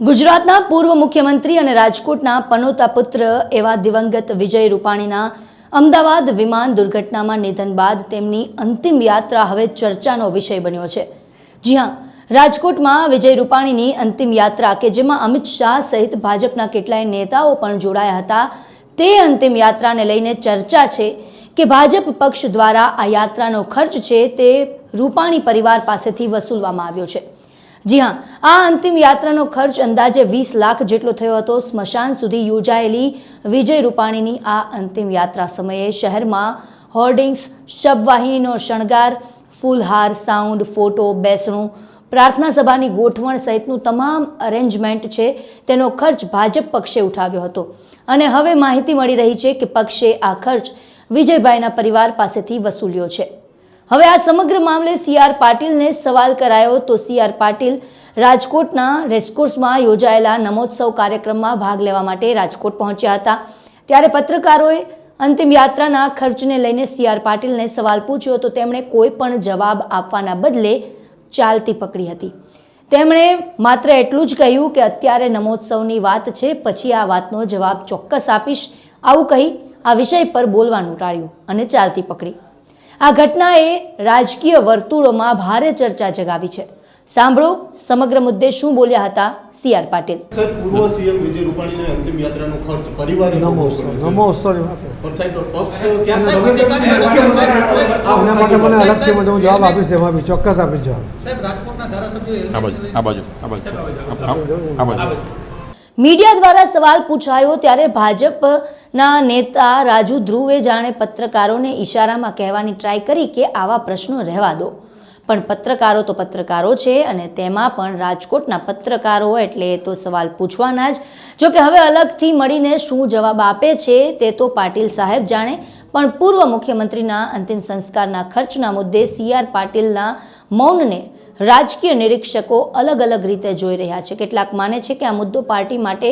ગુજરાતના પૂર્વ મુખ્યમંત્રી અને રાજકોટના પનોતા પુત્ર એવા દિવંગત વિજય રૂપાણીના અમદાવાદ વિમાન દુર્ઘટનામાં નિધન બાદ તેમની અંતિમ યાત્રા હવે ચર્ચાનો વિષય બન્યો છે. જી હા, રાજકોટમાં વિજય રૂપાણીની અંતિમ યાત્રા કે જેમાં અમિત શાહ સહિત ભાજપના કેટલાય નેતાઓ પણ જોડાયા હતા, તે અંતિમ યાત્રાને લઈને ચર્ચા છે કે ભાજપ પક્ષ દ્વારા આ યાત્રાનો ખર્ચ છે તે રૂપાણી પરિવાર પાસેથી વસૂલવામાં આવ્યો છે. જી હા, આ અંતિમ યાત્રાનો ખર્ચ અંદાજે વીસ લાખ જેટલો થયો હતો. સ્મશાન સુધી યોજાયેલી વિજય રૂપાણીની આ અંતિમ યાત્રા સમયે શહેરમાં હોર્ડિંગ્સ, શબવાહિનીનો શણગાર, ફૂલહાર, સાઉન્ડ, ફોટો, બેસણું, પ્રાર્થના સભાની ગોઠવણ સહિતનું તમામ અરેન્જમેન્ટ છે તેનો ખર્ચ ભાજપ પક્ષે ઉઠાવ્યો હતો. અને હવે માહિતી મળી રહી છે કે પક્ષે આ ખર્ચ વિજયભાઈના પરિવાર પાસેથી વસૂલ્યો છે. હવે આ સમગ્ર મામલે સી આર પાટીલને સવાલ કરાયો તો સી આર પાટીલ રાજકોટના રેસકોર્સમાં યોજાયેલા નમોત્સવ કાર્યક્રમમાં ભાગ લેવા માટે રાજકોટ પહોંચ્યા હતા. ત્યારે પત્રકારોએ અંતિમ યાત્રાના ખર્ચને લઈને સી આર પાટીલને સવાલ પૂછ્યો તો તેમણે કોઈ પણ જવાબ આપવાના બદલે ચાલતી પકડી હતી. તેમણે માત્ર એટલું જ કહ્યું કે અત્યારે નમોત્સવની વાત છે, પછી આ વાતનો જવાબ ચોક્કસ આપીશ. આવું કહી આ વિષય પર બોલવાનું ટાળ્યું અને ચાલતી પકડી. આ ઘટનાએ રાજકીય વર્તુળોમાં ભારે ચર્ચા જગાવી છે. સાંભળો સમગ્ર મુદ્દે શું બોલ્યા હતા સી આર પાટીલ. સર પૂર્વ સીએમ વિજય રૂપાણીને અંતિમ યાત્રાનો ખર્ચ પરિવાર નમો. નમો સર હું જવાબ આપીશ બી ચોક્કસ આપીશ જવાબ. સાહેબ રાજકોટના ધારાસભ્યો આ બાજુ આ બાજુ આ બાજુ. આ- આ- આ બાજુ. મીડિયા દ્વારા સવાલ પૂછાયો ત્યારે ભાજપના નેતા રાજુ ધ્રુવે જાણે પત્રકારોને ઇશારામાં કહેવાની ટ્રાય કરી કે આવા પ્રશ્નો રહેવા દો. પણ પત્રકારો તો પત્રકારો છે અને તેમાં પણ રાજકોટના પત્રકારો એટલે તો સવાલ પૂછવાના જ. જો કે હવે અલગથી મળીને શું જવાબ આપે છે તે તો પાટીલ સાહેબ જાણે. પણ પૂર્વ મુખ્યમંત્રીના અંતિમ સંસ્કારના ખર્ચના મુદ્દે સી આર પાટીલના મૌનને રાજકીય નિરીક્ષકો અલગ અલગ રીતે જોઈ રહ્યા છે. કેટલાક માને છે કે આ મુદ્દો પાર્ટી માટે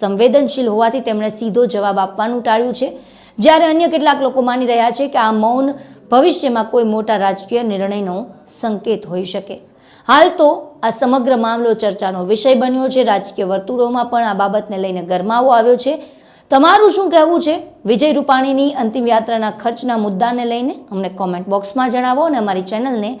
સંવેદનશીલ હોવાથી તેમણે સીધો જવાબ આપવાનું ટાળ્યું છે. જ્યારે અન્ય કેટલાક લોકો માની રહ્યા છે કે આ મૌન ભવિષ્યમાં કોઈ મોટા રાજકીય નિર્ણયનો સંકેત હોઈ શકે. હાલ તો આ સમગ્ર મામલો ચર્ચાનો વિષય બન્યો છે. રાજકીય વર્તુળોમાં પણ આ બાબતને લઈને ગરમાવો આવ્યો છે. તમારું શું કહેવું છે? વિજય રૂપાણીની અંતિમ યાત્રાના ખર્ચના મુદ્દાને લઈને અમને કોમેન્ટ બોક્સમાં જણાવો અને અમારી ચેનલને